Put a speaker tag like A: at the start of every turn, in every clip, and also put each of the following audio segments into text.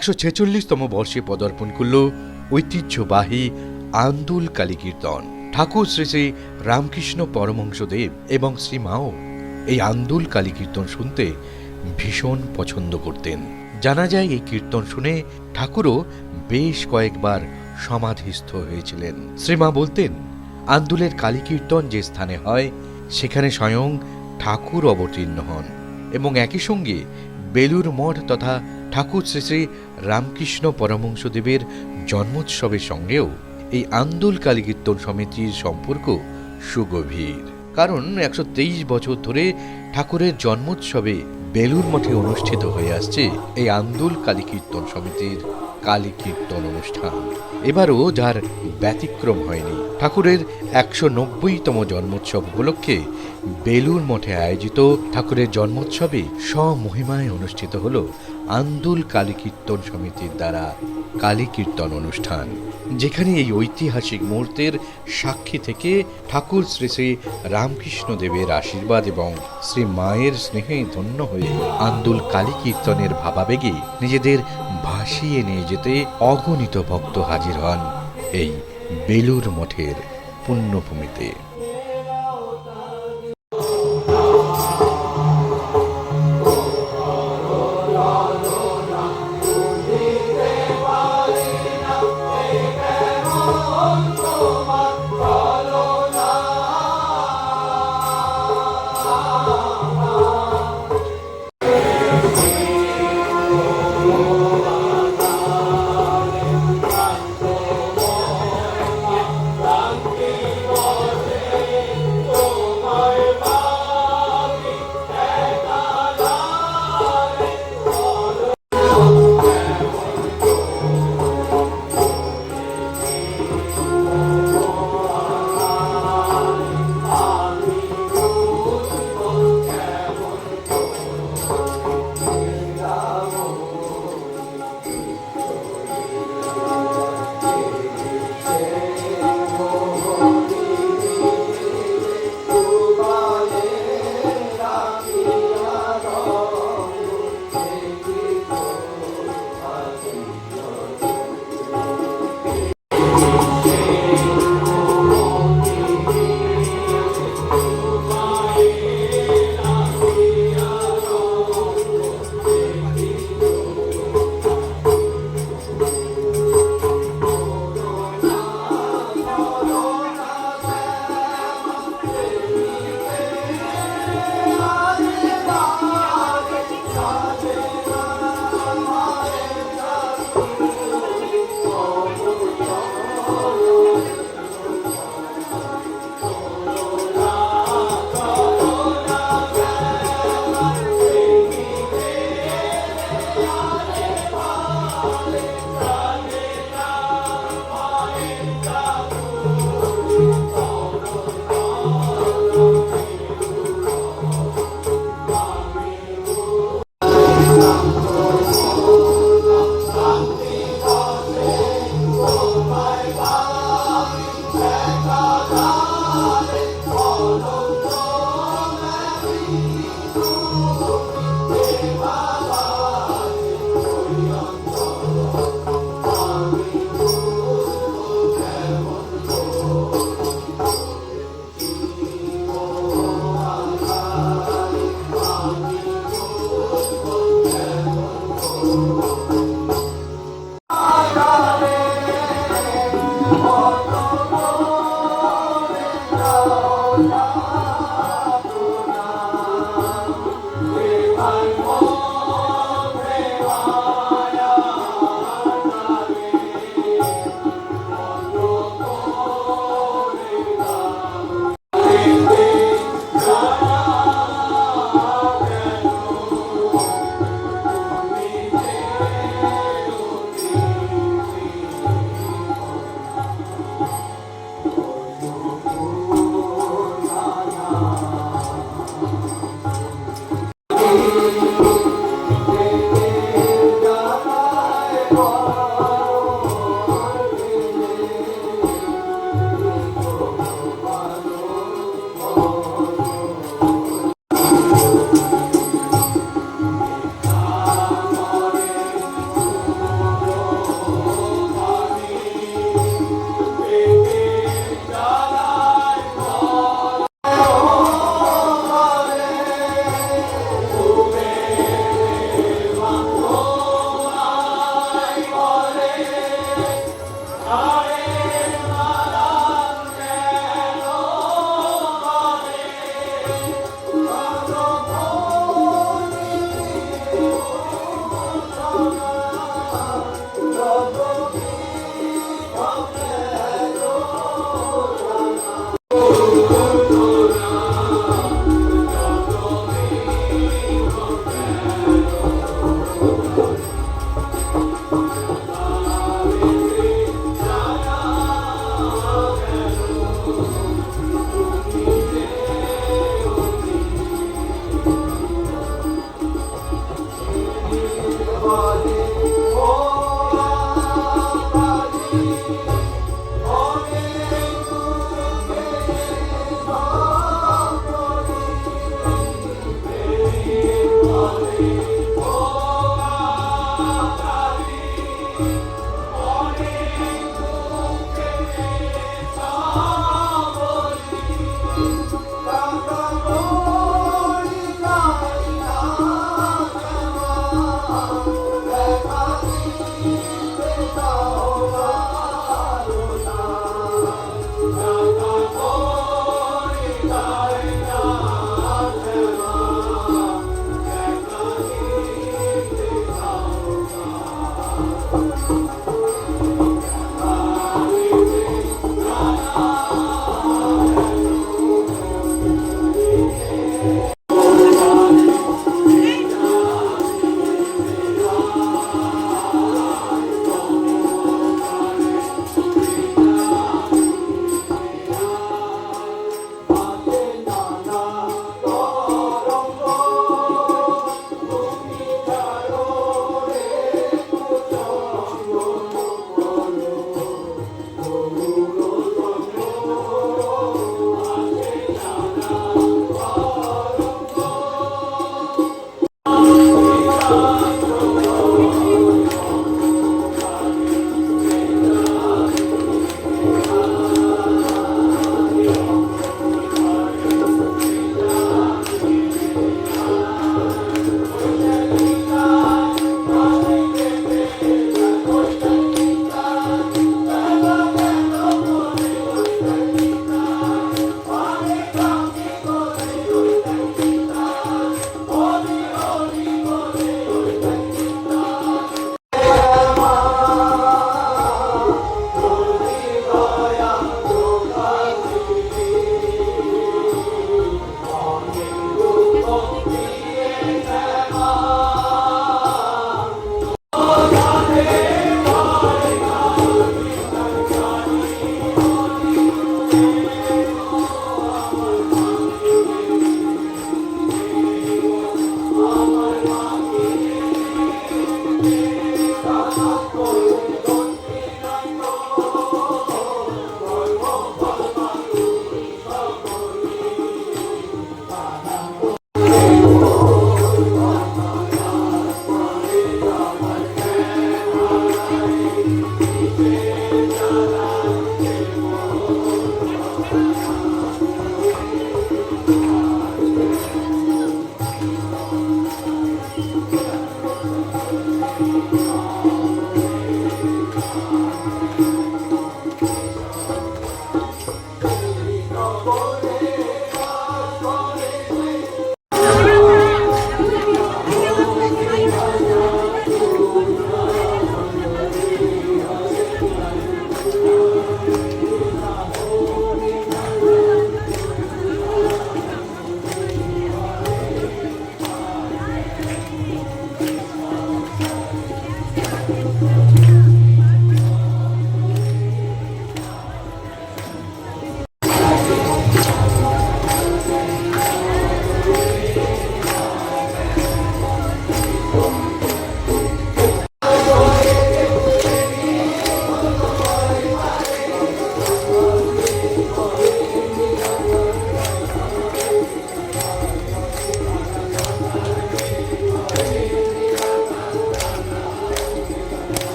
A: একশো ছেচল্লিশতম বর্ষে পদার্পণ করল ঐতিহ্যবাহী আন্দুল কালী কীর্তন। ঠাকুর শ্রী শ্রী রামকৃষ্ণ পরমহংসদেব এবং শ্রী মাও এই আন্দুল কালী কীর্তন শুনতে ভীষণ পছন্দ করতেন। জানা যায় এই কীর্তন শুনে ঠাকুরও বেশ কয়েকবার সমাধিস্থ হয়েছিলেন। শ্রীমা বলতেন, আন্দুলের কালী কীর্তন যে স্থানে হয়, সেখানে স্বয়ং ঠাকুর অবতীর্ণ হন এবং একই সঙ্গে বেলুর মঠ তথা ঠাকুর শ্রী শ্রী রামকৃষ্ণ পরমহংসদেবের জন্মোৎসবের সঙ্গেও এই আন্দোল কালী কীর্তন সমিতির সম্পর্ক সুগভীর। কারণ একশো তেইশ বছর ধরে ঠাকুরের জন্মোৎসবে বেলুর মঠে অনুষ্ঠিত হয়ে আসছে এই আন্দোল কালী কীর্তন সমিতির কালী কীর্তন অনুষ্ঠান। এবারও যার ব্যতিক্রম হয়নি। ঠাকুরের একশো নব্বইতম জন্মোৎসব উপলক্ষে বেলুর মঠে আয়োজিত ঠাকুরের জন্মোৎসবে স্বমহিমায় অনুষ্ঠিত হল আন্দুল কালী কীর্তন সমিতির দ্বারা কালী কীর্তন অনুষ্ঠান, যেখানে এই ঐতিহাসিক মুহূর্তের সাক্ষী থেকে ঠাকুর শ্রী শ্রী রামকৃষ্ণ দেবের আশীর্বাদ এবং শ্রী মায়ের স্নেহে ধন্য হয়ে আন্দুল কালী কীর্তনের ভাবাবেগে নিজেদের ভাসিয়ে নিয়ে যেতে অগণিত ভক্ত হাজির হন এই বেলুর মঠের পুণ্যভূমিতে।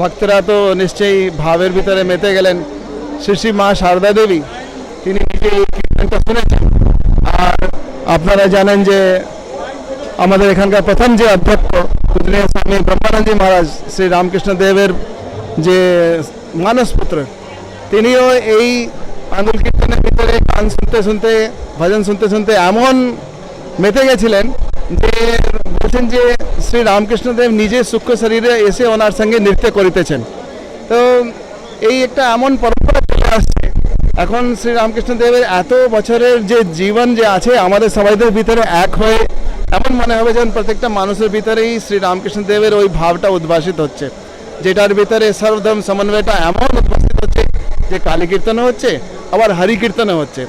B: ভক্তরা তো নিশ্চয়ই ভাবের ভিতরে মেতে গেলেন। শ্রী মা সারদা দেবী, তিনি কীর্তনটা শুনেছেন। আর আপনারা জানেন যে আমাদের এখানকার প্রথম যে অধ্যক্ষ পূজনীয় স্বামী ব্রহ্মানন্দী মহারাজ শ্রী রামকৃষ্ণ দেবের যে মানস পুত্র, তিনিও এই আন্দোল কীর্তনের ভিতরে গান শুনতে শুনতে, ভজন শুনতে শুনতে এমন মেতে গেছিলেন যে বলছেন যে শ্রী রামকৃষ্ণদেব নিজে সূক্ষ্ম শরীরে এসে ওনার সঙ্গে নৃত্য করিতেছেন। তো এই একটা এমন পরম্পরা চলে আসছে। এখন শ্রী রামকৃষ্ণ দেবের এত বছরের যে জীবন যে আছে, আমাদের সবাইদের ভিতরে এক হয়ে এমন মনে হবে যেন প্রত্যেকটা মানুষের ভিতরেই শ্রী রামকৃষ্ণ দেবের ওই ভাবটা উদ্ভাসিত হচ্ছে। যেটার ভিতরে সর্বধর্ম সমন্বয়টা এমন উদ্ভাসিত হচ্ছে যে কালী কীর্তনও হচ্ছে, আবার হরি কীর্তনও হচ্ছে।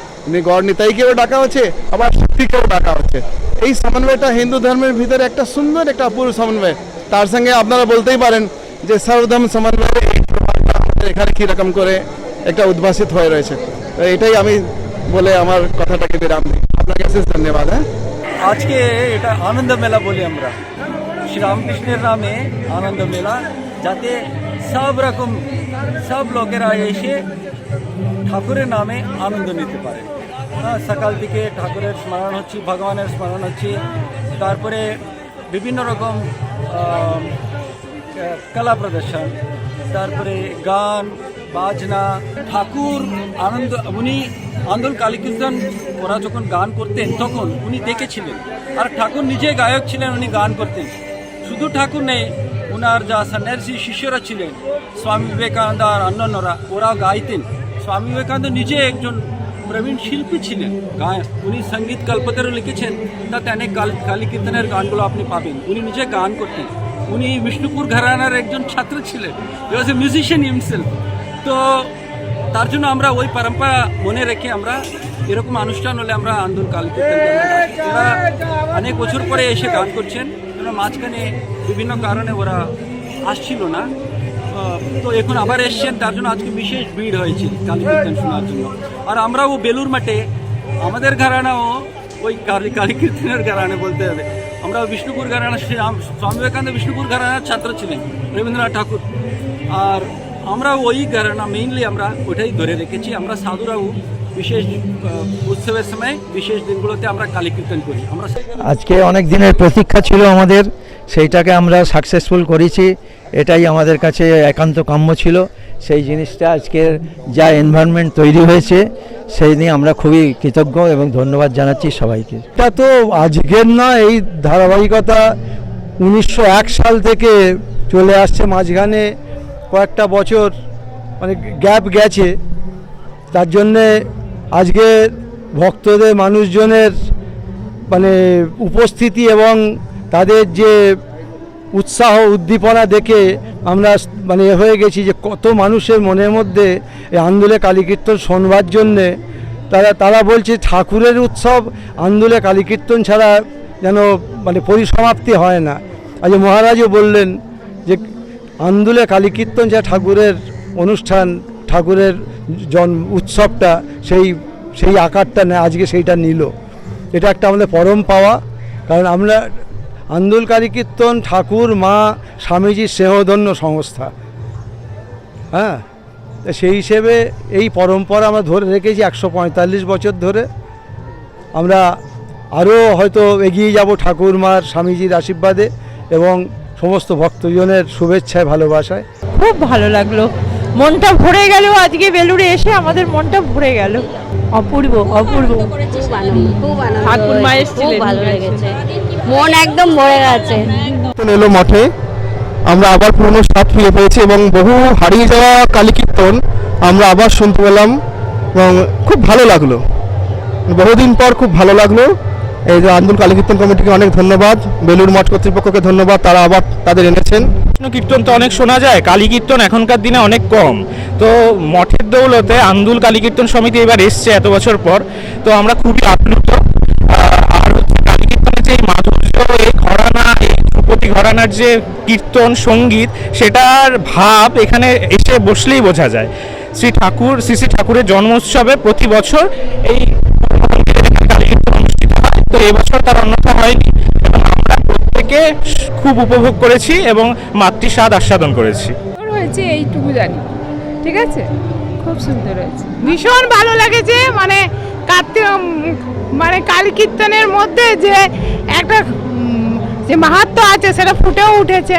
B: গড় নিতাইকেও ডাকা হচ্ছে, আবার শক্তিকেও ডাকা হচ্ছে। এই সমন্বয়টা হিন্দু ধর্মের ভিতরে একটা সুন্দর একটা অপূর্ব সমন্বয়। তার সঙ্গে আপনারা বলতেই পারেন যে সর্বধর্ম সমন্বয়ের এই প্রভাবটা আমাদের এখানে কীরকম করে একটা উদ্ভাসিত হয়ে রয়েছে। এটাই আমি বলে আমার কথাটাকে বিরাম দিই। আপনাকে অশেষ ধন্যবাদ হ্যাঁ?
C: আজকে এটা আনন্দ মেলা বলি আমরা। শ্রীরামকৃষ্ণের নামে আনন্দ মেলা যাতে সব রকম সব লোকেরা এসে ঠাকুরের নামে আনন্দ নিতে পারে। হ্যাঁ, সকাল থেকে ঠাকুরের স্মরণ হচ্ছে ভগবানের স্মরণ হচ্ছে তারপরে বিভিন্ন রকম কলা প্রদর্শন তারপরে গান বাজনা ঠাকুর আনন্দ উনি আন্দোল কালীকীর্তন ওরা যখন গান করতেন তখন উনি দেখেছিলেন। আর ঠাকুর নিজে গায়ক ছিলেন উনি গান করতেন। শুধু ঠাকুর নেই ওনার যা সন্ন্যাসী শিষ্যরা ছিলেন, স্বামী বিবেকানন্দ আর অন্যান্যরা ওরা গাইতেন। স্বামী বিবেকানন্দ নিজে একজন প্রবীণ শিল্পী ছিলেন। গায় উনি সংগীত কল্পতেরও লিখেছেন, তাতে অনেক কাল- কীর্তনের গানগুলো আপনি পাবেন। উনি নিজে গান করতেন। উনি বিষ্ণুপুর ঘরানার একজন ছাত্র ছিলেন। ওয়াজ এ মিউজিশিয়ান হিমসেলফ তো তার জন্য আমরা ওই পরম্পরা মনে রেখে আমরা এরকম অনুষ্ঠান হলে আমরা আন্দোলন কালী কীর্তন করি। অনেক বছর পরে এসে গান করছেন। কেন মাঝখানে বিভিন্ন কারণে ওরা আসছিল না। তো এখন আবার এসছেন, তার জন্য আজকে বিশেষ ভিড় হয়েছে কালী কীর্তন শোনার জন্য। আর আমরাও বেলুর মাঠে, আমাদের ঘরানাও ওই কালী কালী কীর্তনের ঘরানা বলতে হবে। আমরা বিষ্ণুপুর ঘরানা স্বামী বিবেকানন্দ বিষ্ণুপুর ঘরানার ছাত্র ছিলেন, রবীন্দ্রনাথ ঠাকুর। আর আমরা ওই ঘরানা মেইনলি আমরা ওটাই ধরে রেখেছি। আমরা সাধুরাও বিশেষ উৎসবের সময় বিশেষ দিনগুলোতে আমরা কালী কীর্তন করি। আমরা
D: আজকে অনেক দিনের প্রতীক্ষা ছিল আমাদের সেইটাকে আমরা সাকসেসফুল করেছি এটাই আমাদের কাছে একান্ত কাম্য ছিল। সেই জিনিসটা আজকের যা এনভায়রনমেন্ট তৈরি হয়েছে সেই নিয়ে আমরা খুবই কৃতজ্ঞ এবং ধন্যবাদ জানাচ্ছি সবাইকে। এটা তো আজকের না এই ধারাবাহিকতা উনিশশো এক সাল থেকে চলে আসছে মাঝখানে কয়েকটা বছর মানে গ্যাপ গেছে। তার জন্যে আজকে ভক্তদের মানুষজনের মানে উপস্থিতি এবং তাদের যে উৎসাহ, উদ্দীপনা দেখে আমরা মানে এ হয়ে গেছি যে কত মানুষের মনের মধ্যে এই আন্দোলে কালীকীর্তন শোনবার জন্যে। তারা তারা বলছে ঠাকুরের উৎসব, আন্দোলে কালীকীর্তন ছাড়া যেন মানে পরিসমাপ্তি হয় না। আজ মহারাজও বললেন যে আন্দোলে কালীকীর্তন যা ঠাকুরের অনুষ্ঠান, ঠাকুরের জন উৎসবটা, সেই সেই আকারটা আজকে সেইটা নিল। এটা একটা আমাদের পরম পাওয়া, কারণ আমরা আন্দোলকারী কীর্তন, ঠাকুর, মা স্বামীজির স্নেহধন্য সংস্থা। হ্যাঁ? সেই হিসেবে এই পরম্পরা আমরা ধরে রেখেছি একশো পঁয়তাল্লিশ বছর ধরে। আমরা আরও হয়তো এগিয়ে যাব ঠাকুর, মার, স্বামীজির আশীর্বাদে এবং সমস্ত ভক্তজনের শুভেচ্ছায়, ভালোবাসায়।
E: খুব ভালো লাগল। মনটা ভরে গেল আজকে বেলুড়ে এসে আমাদের মনটা ভরে গেল। অপূর্ব অপূর্ব। ঠাকুর মা এসেছিলেন,
F: ভালো লেগেছে। মন একদম ভরে গেছে।
B: এলো মঠে। আমরা আবার পুরনো স্বাদ ফিরে পেয়েছি এবং বহু হারিয়ে যাওয়া কালী কীর্তন আমরা আবার শুনতে পেলাম এবং খুব ভালো লাগল। বহুদিন পর খুব ভালো লাগল। এই যে আন্দোলন কালী কীর্তন কমিটিকে অনেক ধন্যবাদ। বেলুর মঠ কর্তৃপক্ষকে ধন্যবাদ। তারা আবার তাদের এনেছেন।
G: কৃষ্ণ কীর্তন তো অনেক শোনা যায়। কালী কীর্তন এখনকার দিনে অনেক কম। তো মঠের দৌলতে আন্দুল কালী কীর্তন সমিতি এবার এসছে এত বছর পর। তো আমরা খুবই আপ্লুত। আর হচ্ছে কালী কীর্তনের যে মাধুর্য, এই ঘরানা, এই ধ্রুপদী ঘরানার যে কীর্তন, সংগীত, সেটার ভাব এখানে এসে বসলেই বোঝা যায়। শ্রী ঠাকুর, শ্রী শ্রী ঠাকুরের জন্ম উৎসবে প্রতি বছর এই তো এবছর তার অন্যথা হয়নি এবং আমরা প্রত্যেকে খুব উপভোগ করেছি এবং মাতৃ স্বাদ আস্বাদন করেছি।
H: হয়েছে এইটুকু জানি। ঠিক আছে? খুব সুন্দর হয়েছে। ভীষণ ভালো লেগেছে মানে কার্তিক মানে কালী কীর্তনের মধ্যে যে একটা যে মাহাত্ম আছে সেটা ফুটেও উঠেছে।